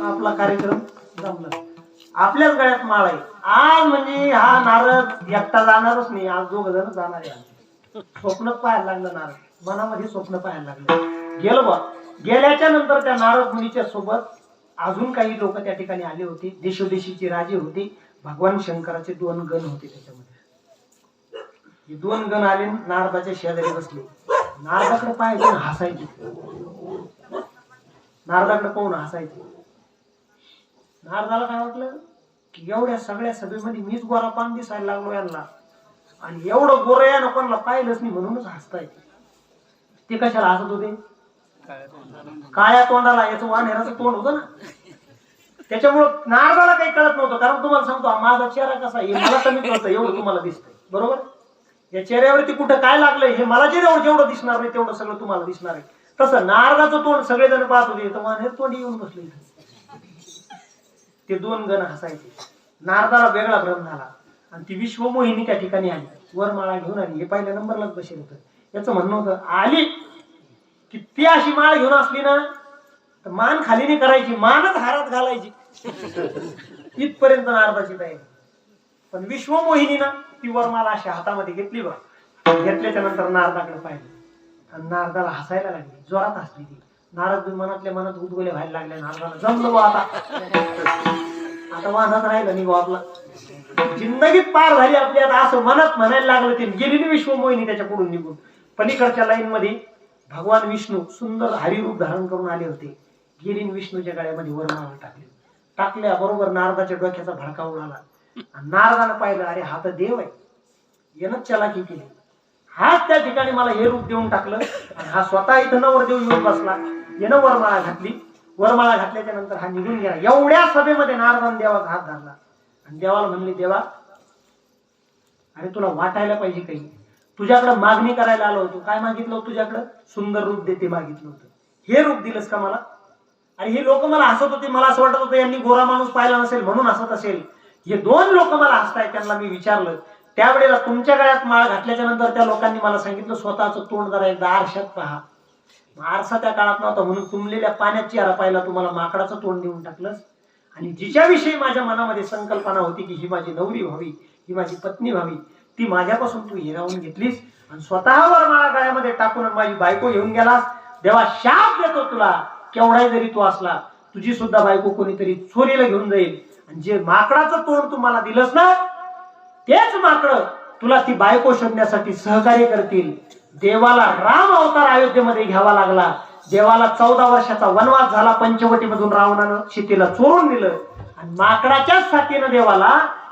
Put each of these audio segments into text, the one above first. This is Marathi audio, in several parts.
आपला कार्यक्रम जमला. आपल्याच गळ्यात माळ आहे. आज म्हणजे हा नारद एकटा जाणारच नाही आज दोघ जण जाणार आहे स्वप्न पाहायला लागलं नारद. मनामध्ये स्वप्न पाहायला लागलं. गेलो बा. गेल्याच्यानंतर त्या नारद मुनीच्या सोबत अजून काही लोक त्या ठिकाणी आले होते. देशोदेशीचे राजे होते. भगवान शंकराचे दोन गण होते त्याच्यामध्ये. हे दोन गण आले नारदाच्या शेजारी बसले. नारदाकडे पाहायचे हसायचे. नारदाकडे पाहून हसायचे. नारदाला काय वाटलं? की एवढ्या सगळ्या सभेमध्ये मीच गोरा पान दिसायला लागलो यांना. आणि एवढं गोरं या कोणाला पाहिलंच नाही म्हणूनच हसताय ते. कशाला हसत होते? काळ्या तोंडाला याचं वानेराचं तोंड होतं ना? त्याच्यामुळं नारदाला काही कळत नव्हतं. कारण तुम्हाला सांगतो माझा चेहरा कसा आहे हे मला कमी कळतं एवढं तुम्हाला दिसतंय. बरोबर? या चेहऱ्यावरती कुठं काय लागलंय हे मला जे जेवढं जेवढं दिसणार नाही तेवढं सगळं तुम्हाला दिसणार आहे. तसं नारदाचं तोंड सगळेजण पाहत होते तर वानेर तोंड येऊन बसले इथं. ते दोन गण हसायचे. नारदाला वेगळा भ्रम झाला आणि ती विश्वमोहिनी त्या ठिकाणी आली. वरमाळा घेऊन आली. हे पहिल्या नंबरलाच बसेल होतं. याचं म्हणणं होतं आली. की ती अशी माळ घेऊन असली ना तर मान खाली नाही करायची मानच हारात घालायची. इथपर्यंत नारदाची तयारी. पण विश्वमोहिनी ना ती वरमाला अशी हातामध्ये घेतली बा घेतल्याच्या नंतर नारदाकडे पाहिलं. आणि नारदाला हसायला लागली. जोरात हसली ती. नारद बी मनातल्या मनात उद्गोल्या व्हायला लागले नारदाला जमलं बा आता. आता वाहनात राहिलं नाही आपला. जिंदगीत पार झाली आपली आता असं मनात म्हणायला लागलं ते गेली नाही विश्वमोहिनी त्याच्याकडून निघून. पलीकडच्या लाईन मध्ये भगवान विष्णू सुंदर हरिरूप धारण करून आले होते. गेली विष्णूच्या गळ्यामध्ये वरमाळा टाकले. टाकल्या बरोबर नारदाच्या डोक्याचा भडका उडाला. नारदानं पाहिलं अरे हा तर देव आहे. यानं चलाकी केली. हाच त्या ठिकाणी मला हे रूप देऊन टाकलं. आणि हा स्वतः इथं नवरदेव येऊन बसला. येणं वरमाळा घातली. वरमाळा घातल्याच्या नंतर हा निघून गेला. एवढ्या सभेमध्ये नारदान देवाचा हात धरला. आणि देवाला म्हणले देवा अरे तुला वाटायला पाहिजे काही. तुझ्याकडे मागणी करायला आलो होतो. काय मागितलं होतं तुझ्याकडं? सुंदर रूप देते मागितलं होतं. हे रूप दिलंस का मला? आणि हे लोक मला हसत होते. मला असं वाटत होतं यांनी गोरा माणूस पाहिला नसेल म्हणून हसत असेल. हे दोन लोक मला हसताय त्यांना मी विचारलं. त्यावेळेला तुमच्या गळ्यात माळ घातल्याच्या नंतर त्या लोकांनी मला सांगितलं स्वतःचं तोंड जरा एकदा आरशात पहा. आरसा त्या काळात नव्हता. म्हणून तुंबलेल्या पाण्यात चेहरा पाहिला तुम्हाला माकडाचं तोंड देऊन टाकलंस. आणि जिच्याविषयी माझ्या मनामध्ये संकल्पना होती की ही माझी नवरी व्हावी ही माझी पत्नी व्हावी ती माझ्यापासून तू हिरावून घेतलीस आणि स्वतःवर मला गळ्यामध्ये टाकून माझी बायको घेऊन गेलास. देवा शाप देतो तुला. केवढाही जरी तू असला तुझी सुद्धा बायको कोणीतरी चोरीला घेऊन जाईल. आणि जे माकडाचं तोंड तू मला दिलंस ना तेच माकड तुला ती बायको शोधण्यासाठी सहकार्य करतील. देवाला राम अवतार अयोध्येमध्ये घ्यावा लागला. देवाला चौदा वर्षाचा वनवास झाला पंचवटीमधून रावणानं सीतेला चोरून दिलं आणि माकडाच्याच साथीनं देवाला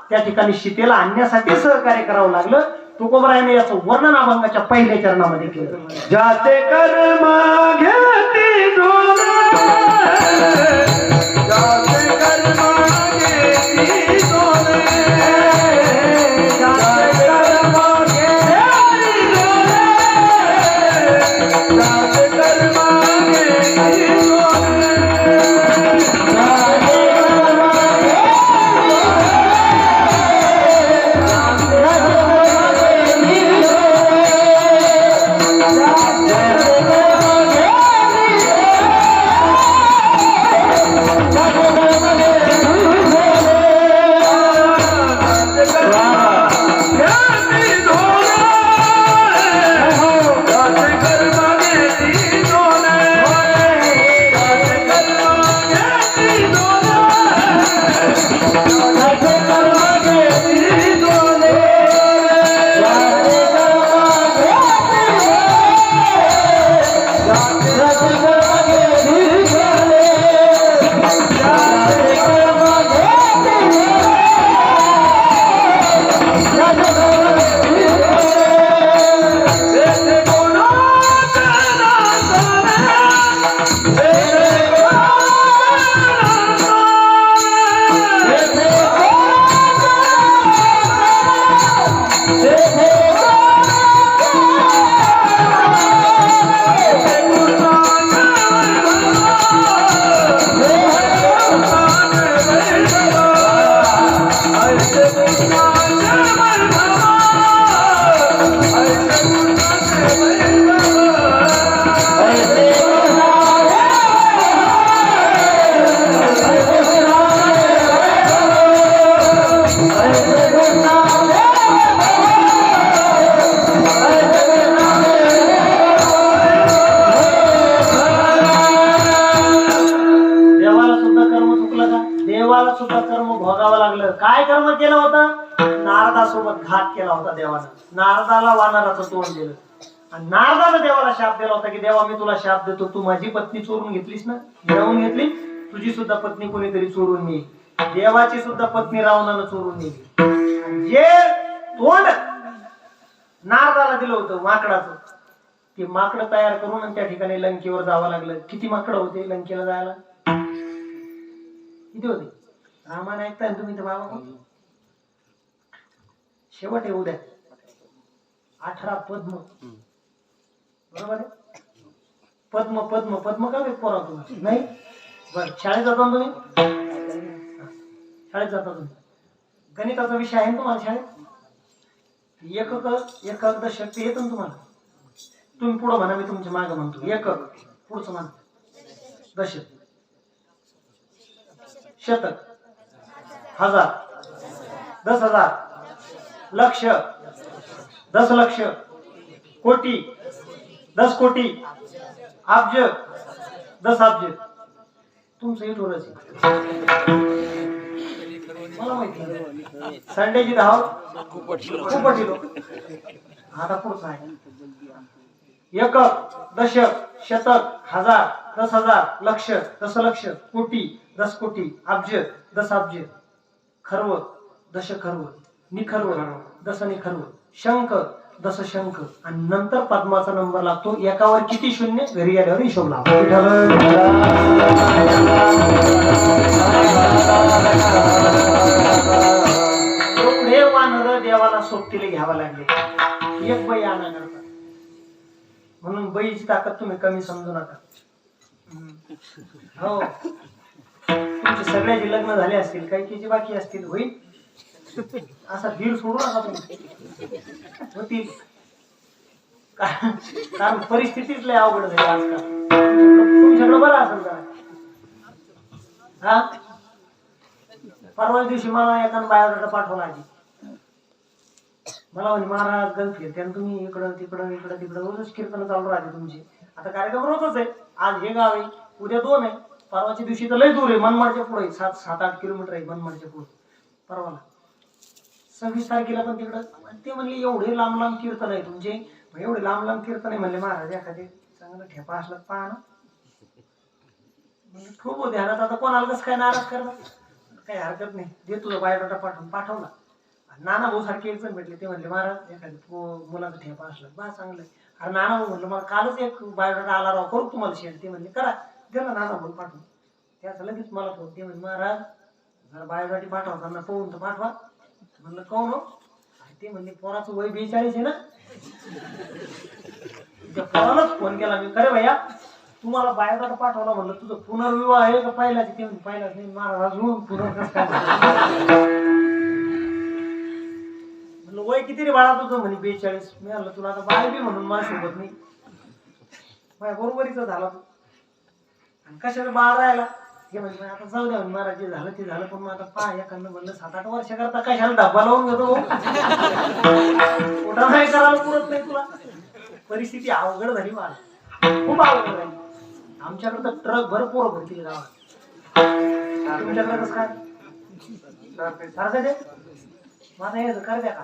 त्या ठिकाणी सीतेला आणण्यासाठी सहकार्य करावं लागलं. तुकोबरायने याचं वर्णन अभंगाच्या पहिल्या चरणामध्ये केलं. जाते कर्मा Thank you. केलं होतं? नारदासोबत घात केला होता देवानं. नारदाला वानराचं तोंड दिलं. आणि नारदानं देवाला शाप दिला होता की देवा मी तुला शाप देतो. तू माझी पत्नी चोरून घेतलीस ना? घेऊन घेतली? तुझी सुद्धा पत्नी कोणीतरी चोरून नेली देवाची सुद्धा पत्नी रावणानं चोरून नेली. जे तोंड नारदाला दिलं होतं माकडाचं ते माकड तयार करून त्या ठिकाणी लंकेवर जावं लागलं. किती माकडं होते लंकेला जायला? किती होते? रामायण ऐकताय तुम्ही ते बाबा? शेवट आहे उद्या अठरा पद्म. बरोबर आहे? पद्म पद्म पद्म का पोरा तुम्ही नाही? बर शाळेत जाता ना तुम्ही? शाळेत जाता तुम्ही. गणिताचा विषय आहे ना तुम्हाला शाळेत? एकक एकक शक्ती येतं ना तुम्हाला? तुम्ही पुढं म्हणा मी तुमच्या मागे म्हणतो. एकक पुढचं म्हणा. दशक. शतक. हजार. दस हजार. लक्ष. दस लक्ष. कोटी. दस कोटी. अब्ज दस अब्ज तुमचं हे थोडंच मला माहिती संडेची धाव. खूप आता पुढचा आहे. एकक दशक शतक हजार दस हजार लक्ष दशलक्ष कोटी दस कोटी अब्ज दस अब्ज खर्व दश खर्व निखर्व दस निखर्व शंख दस शंख. आणि नंतर पद्माचा नंबर लागतो एकावर किती शून्य? घरी गेल्यावर हिशोब लागतो वानर देवाला सोबतीला घ्यावा लागले. एक बाई आणा करता म्हणून बाईची ताकद तुम्ही कमी समजू नका. हो. तुमचे सगळ्याचे लग्न झाले असतील काही किती बाकी असतील होईल? असा धीर सोडू नका तुम्ही. होतील कारण परिस्थितीच लय अवघड झाली आजकाल. तुमच्याकडे बरं असेल जरा. हा? परवा दिवशी मला एका बायोडाटा पाठवला आधी. मला म्हणे महाराज गण फिरते आणि तुम्ही इकडं तिकडं इकडं तिकडं. रोजच कीर्तन चालू राहते तुमची. आता कार्यक्रम रोजच आहे. आज हे गाव आहे उद्या दोन आहे. परवाच्या दिवशी तर लय दूर आहे. मनमाडच्या पुढे सात सात आठ किलोमीटर आहे मनमाडच्या पुढे. परवाला सव्वीस तारखेला पण तिकडं. ते म्हणले एवढे लांब लांब कीर्तन आहे तुमचे. मग एवढे लांब लांब कीर्तन आहे म्हणले महाराज एखादे चांगलं ठेपा असला पहा ना. म्हणजे खूप होते ध्यानात आता कोणाला कसं काय नाराज करणार? काही हरकत नाही दे तुझा बायोडाटा पाठवून पाठवला. नाना भाऊ सारखे एकजण भेटले ते म्हणले महाराज एखादी पो- मुलाचा ठेपा असला बा चांगलं आहे. अरे नाना भाऊ म्हणलं मला कालच एक बायोडाटा आला राव करू तुम्हाला शेअर ते म्हणले करा दे ना नाना भाऊ पाठवून. त्याचं लगेच मला फोन ते म्हणजे महाराज जरा बायोडाटी पाठवताना पाहून तर पाठवा. म्हणलं कोण हो? ते म्हणले पोराचं वय बेचाळीस आहे ना. त्या पोरालाच फोन केला मी खरे भैया तुम्हाला बायोडाटा पाठवला म्हणलं तुझं पुनर्विवाह आहे का पहिलाच? ते म्हणजे पहिलाच नाही मला अजून पुनर्कस काय म्हणलं वय किती रे बाळा तुझं? म्हणे बेचाळीस. मी म्हणलं तुला आता बाय बी म्हणून माझ्यासोबत नाही. माझ्या बरोबरीचा झाला तू. आणि कशाला बाळ राहिला? म्हणजे आता जाऊ द्या महाराज जे झालं ते झालं पण मग आता पहा एखादं म्हणलं सात आठ वर्ष करता कशाला डब्बा लावून घेतो? कुठं नाही करायला पुरत नाही तुला. परिस्थिती अवघड झाली मला. खूप अवघड झाली. आमच्याकडे तर ट्रक भरपूर भरतील गावात. तुमच्याकडे कसं काय? सारखं ते? माझा हे कर द्या का?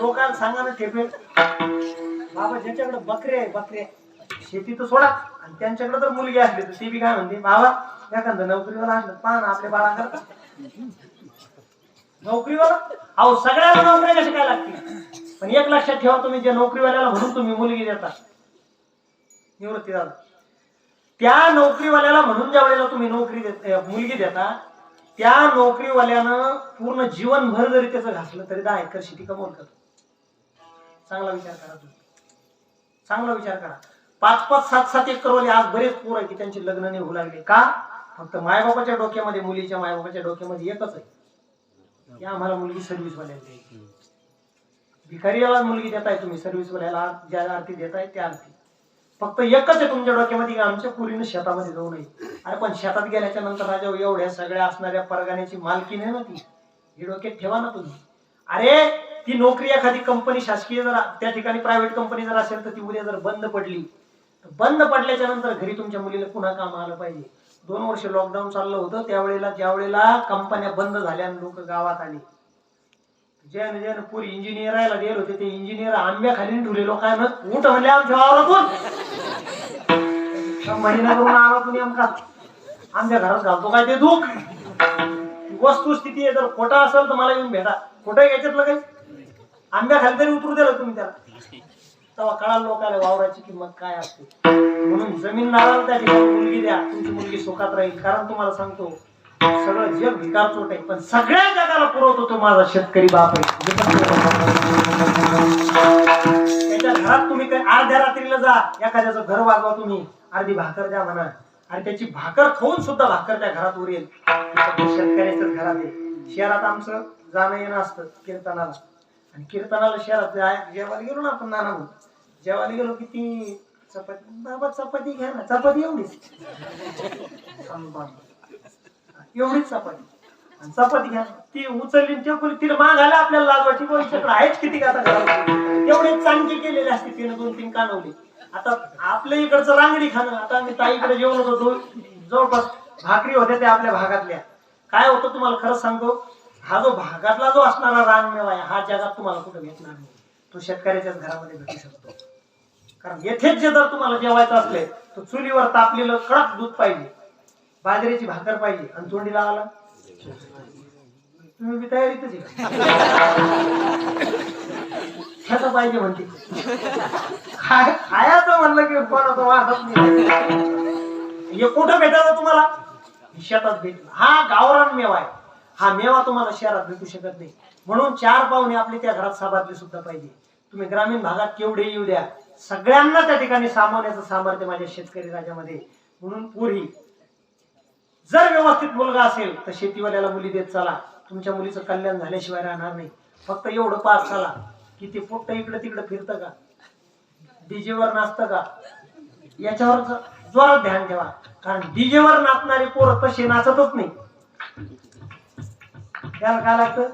लोकांना सांगा ना ठेपे बाबा ज्याच्याकडे बकरे आहे बकरे शेती तर सोडा. आणि त्यांच्याकडे जर मुलगी असली तर ती बी काय म्हणते बाबा एखादं नोकरीवर असलं पहा ना आपल्या बाळा नोकरीवर? अहो सगळ्याला नोकऱ्या कशा काय लागतील? पण एक लक्षात ठेवा तुम्ही जे नोकरीवाल्याला म्हणून तुम्ही मुलगी देता. निवृत्ती झाला. त्या नोकरीवाल्याला म्हणून ज्या वेळेला तुम्ही नोकरी देत मुलगी देता त्या नोकरीवाल्यानं पूर्ण जीवनभर जरी त्याचं घासलं तरी दहा एकर शेती कमवून करतो चांगला विचार करा तुम्ही. चांगला विचार करा. पाच पाच सात सात एकरवाले आज बरेच पोर आहे की त्यांचे लग्न नाही होऊ लागले. का? फक्त मायबापाच्या डोक्यामध्ये मुलीच्या मायबापाच्या डोक्यामध्ये एकच आहे. की आम्हाला मुलगी सर्व्हिस वाल्याला भिकारीला मुलगी देताय तुम्ही सर्व्हिस वाल्याला ज्या आरती देताय त्या आरती. फक्त एकच आहे तुमच्या डोक्यामध्ये आमच्या पुरीनं शेतामध्ये जाऊ नये. अरे पण शेतात गेल्याच्यानंतर राजा एवढ्या सगळ्या असणाऱ्या परगाण्याची मालकी नाही ना ती. हे डोक्यात ठेवा ना तुम्ही. अरे ती नोकरी एखादी कंपनी शासकीय जर त्या ठिकाणी प्रायव्हेट कंपनी जर असेल तर ती उद्या जर बंद पडली बंद पडल्याच्या नंतर घरी तुमच्या मुलीला पुन्हा काम आलं पाहिजे. दोन वर्ष लॉकडाऊन चाललं होतं त्यावेळेला ज्या वेळेला कंपन्या बंद झाल्या लोक गावात आले ज्याने ज्याने पुरी इंजिनियरायला गेले होते ते इंजिनियर आंब्या खाली ठेवले लोकांना उठ म्हणले आमच्या वावरातून. महिन्यावरून आला तुम्ही आमका आमच्या घरात घालतो काय ते दुःख? वस्तुस्थिती आहे जर खोटा असेल तर मला येऊन भेटा. खोटं घ्यायच्यातलं काही? आंब्या खाली तरी उतरू द्याल तुम्ही त्याला. तेव्हा कळाल लोकांना वावराची किंमत काय असते. म्हणून जमीनदाराला त्या ठिकाणी मुलगी द्या तुमची मुलगी सुखात राहील. कारण तुम्हाला सांगतो सगळं जग भिकार चोट आहे पण सगळ्या जगाला पुरवतो तो माझा शेतकरी बाप आहे. त्याच्या घरात तुम्ही काय अर्ध्या रात्रीला जा एखाद्याचं घर वागवा तुम्ही अर्धी भाकर द्या म्हणा. आणि त्याची भाकर खाऊन सुद्धा भाकर त्या घरात उरेल. शेतकऱ्याच्याच घरात आहे. शहरात आमचं जाणं येणं असतं कीर्तनाला. आणि कीर्तनाला शहरात जेवायला गेलो ना आपण नाना भाऊ जेवायला गेलो की ती चपाती बाबा चपाती घ्या ना. चपाती एवढीच. एवढीच चपाती. आणि चपाती घ्या. ती उचलली आणि टेकवली तिला मागायला आपल्याला लाजवायची कोणच्याकडे आहेच किती का एवढे चांगली केलेले असते तिने दोन तीन कानवली. आता आपल्या इकडचं रांगडी खाणं आता आम्ही ताईकडे जेवण होतो जवळपास भाकरी होत्या त्या आपल्या भागातल्या. काय होतं तुम्हाला खरं सांगतो हा जो भागातला जो असणारा रानमेवा आहे हा जगात तुम्हाला कुठं भेटणार नाही. तो शेतकऱ्याच्याच घरामध्ये भेटू शकतो. कारण येथेच जे जर तुम्हाला जेवायचं असले तर चुलीवर तापलेलं कडक दूध पाहिजे. बाजरीची भाकर पाहिजे. आणि थोंडी लावायला? तुम्ही बी तयारीतच पाहिजे म्हणते. खाय खायचं म्हणलं की कोणाचं वाटत नाही. हे कुठं भेटायचं तुम्हाला? शेतात भेट हा गावरान मेवा आहे. हा मेवा तुम्हाला शहरात भेटू शकत नाही. म्हणून चार पाहुणे आपले त्या घरात साबातले सुद्धा पाहिजे. तुम्ही ग्रामीण भागात केवढे येऊ द्या. सगळ्यांना त्या ठिकाणी सामावण्याचं सामर्थ्य माझ्या शेतकरी राजामध्ये म्हणून पुरी जर व्यवस्थित मुलगा असेल तर शेतीवाल्याला मुली देत चला. तुमच्या मुलीचं कल्याण झाल्याशिवाय राहणार नाही. फक्त एवढं पास चला की ते पोट्ट इकडं तिकडं फिरतं का? डीजेवर नाचतं का? याच्यावर जोरात ध्यान ठेवा. कारण डीजेवर नाचणारे पोरं तसे नाचतच नाही. त्याला काय लागतं?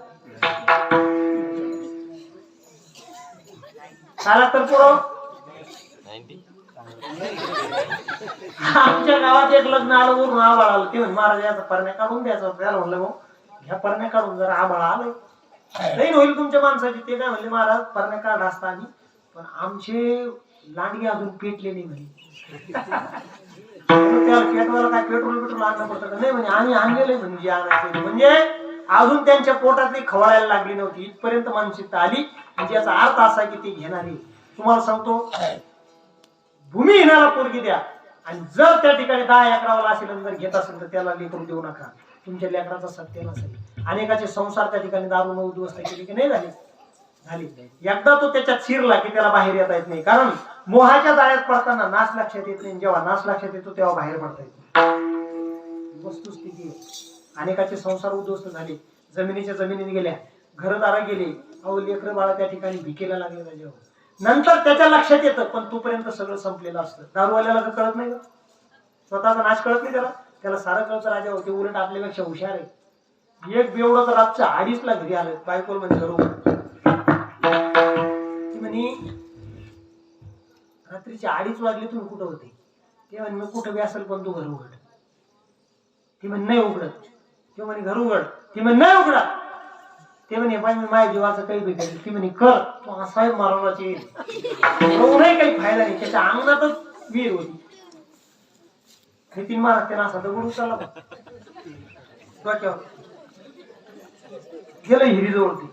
काय लागतं पोरं? आमच्या गावात एक लग्न आलं वरून आबाळ आलं. ते म्हणे महाराज याचा परण्या काढून द्यायचा होता. त्याला म्हणलं मग घ्या परण्या काढून जरा आबाळ आलं नाही होईल तुमच्या माणसाची ते काय म्हणले महाराज परण्या काढ असता आम्ही. पण आमचे लांडगे अजून पेटले नाही म्हणे. पेटवायला काय पेट्रोल पेट्रोल आणलं पडतं नाही म्हणे आम्ही आणलेले म्हणजे आणायचे म्हणजे अजून त्यांच्या पोटातली खवळायला लागली नव्हती. इथपर्यंत मानसिकता आली. म्हणजे याचा अर्थ असा की ती घेणारी तुम्हाला सांगतो भूमिहीनाला पोरगी द्या. आणि जर त्या ठिकाणी दहा अकरावाला असेल जर घेत असेल तर त्याला लेकरू देऊ नका. तुमच्या लेकराचा सत्य नसेल. अनेकाचे संसार त्या ठिकाणी दारू उद्ध्वस्त केली की नाही झाले. झाली. एकदा तो त्याच्यात शिरला की त्याला बाहेर येता येत नाही. कारण मोहाच्या जाळ्यात पडताना नाश लक्षात येत नाही. जेव्हा नाश लक्षात येतो तेव्हा बाहेर पडता येत वस्तुस्थिती अनेकाचे संसार उद्ध्वस्त झाले. जमिनीच्या जमिनीने गेल्या. घरदारा गेले. अहो लेकर बाळा त्या ठिकाणी भिकेला लागलेला जेव्हा नंतर त्याच्या लक्षात येतं पण तोपर्यंत सगळं संपलेलं असतं. दारूवाल्याला तर कळत नाही का? स्वतःचा नाश कळत नाही त्याला. त्याला सारं कळतं राजा होते उलट आपल्यापेक्षा हुशार आहे. एक बेवडं तर रातच्या अडीचला घरी आलं बायकोल म्हणजे घरून ती म्हणे रात्रीचे अडीच वाजले तुम्ही कुठं होते? ते म्हणे मी कुठं बी असेल पण तू घर उघड. ती म्हणे नाही उघडत. ते म्हणे घर उघड. ती म्हणे नाही उघडा ते म्हणे बाई मी माझ्या जीवाचं काही भेटेल ती म्हणे कर तू असाही मारवण्याची एवढाही काही फायदा नाही. त्याच्या अंगणातच विहीर होती. नितीन महाराज त्याला असा दगड उचलला डोक्यावर. गेलं हिरीजवळ ते.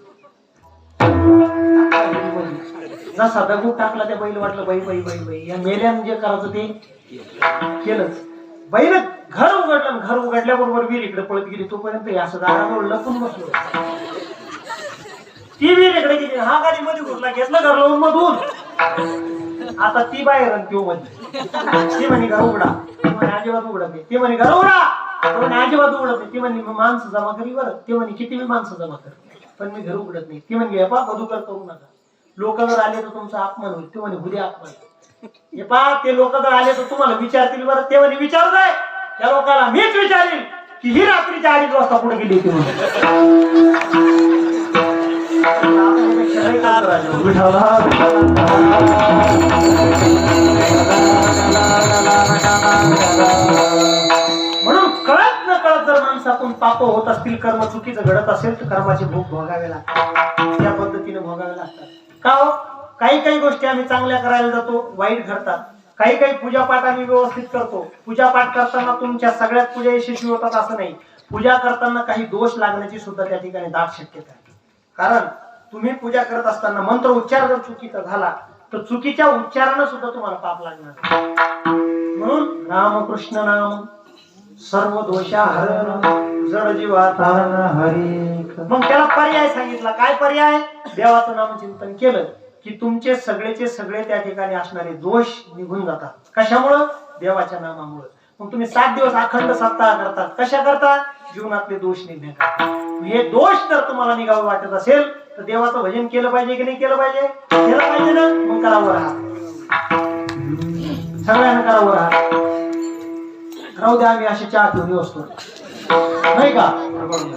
जसा दगड टाकला त्या बैल वाटलं बाई बाई बाई बाई. या मेल्यानं जे करायचं ते केलंच. बैल घर उघडलं आणि घर उघडल्याबरोबर वीर इकडे पळत गेली. तोपर्यंत असं दारावर लपून बसलो. ती वीर इकडे गेली हा गाडी मध्ये घुसला घेतला घर लावून मधून. आता ती बाहेर आणि त्यो म्हणजे ती म्हणे घर उघडा. ती म्हणे अजिबात उघडत नाही. ती म्हणे घर उघडा. तो म्हणे अजिबात उघडत नाही. ती म्हणे "मी माणसं जमा करी बरं. ते म्हणे किती मी माणसं जमा कर पण मी घर उघडत नाही. ती म्हणजे हे पा मधुकर करू नका. लोक जर आले तर तुमचा अपमान होईल. ते म्हणे उद्या अपमान हे पा ते लोक जर आले तर तुम्हाला विचारतील बरं. ते म्हणे विचार काय? त्या लोकांना मीच विचारील की ही रात्रीच्या अडीच वाजता पुढे गेली होती म्हणून? म्हणून कळत न कळत जर माणसातून पाप होत असतील कर्म चुकीचं घडत असेल तर कर्माचे भोग भोगावे लागतात. त्या पद्धतीने भोगावे लागतात. का हो? काही काही गोष्टी आम्ही चांगल्या करायला जातो वाईट घडतात. काही काही पूजापाठ आम्ही व्यवस्थित करतो. पूजापाठ करताना तुमच्या सगळ्यात पूजा यशस्वी होतात असं नाही. पूजा करताना काही दोष लागण्याची सुद्धा त्या ठिकाणी दाट शक्यता आहे. कारण तुम्ही पूजा करत असताना मंत्र उच्चार जर चुकीचा झाला तर चुकीच्या उच्चारानं सुद्धा तुम्हाला पाप लागणार. म्हणून रामकृष्ण नाम सर्व दोषा हरण जड जीवा तारण हरी मग त्याला पर्याय सांगितला. काय पर्याय? देवाचं नामचिंतन केलं की तुमचे सगळेचे सगळे त्या ठिकाणी असणारे दोष निघून जातात. कशामुळं? देवाच्या नामामुळं. मग तुम्ही सात दिवस अखंड सप्ताह करतात. कशा करता जीवनातले दोष निघण्या हे दोष जर तुम्हाला निघावे वाटत असेल तर देवाचं भजन केलं पाहिजे की नाही केलं पाहिजे? केलं पाहिजे ना? मग करावं राहा सगळ्यांना करावं राहा राहू द्या आम्ही असे चहा पिऊन असतो. नाही का?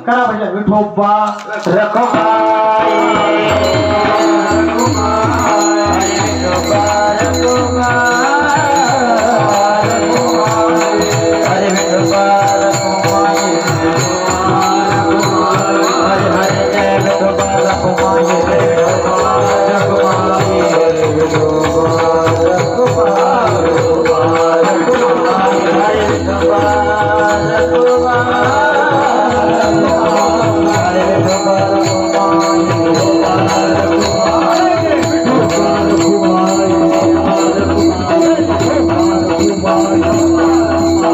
करा म्हणजे विठोबा रखोबा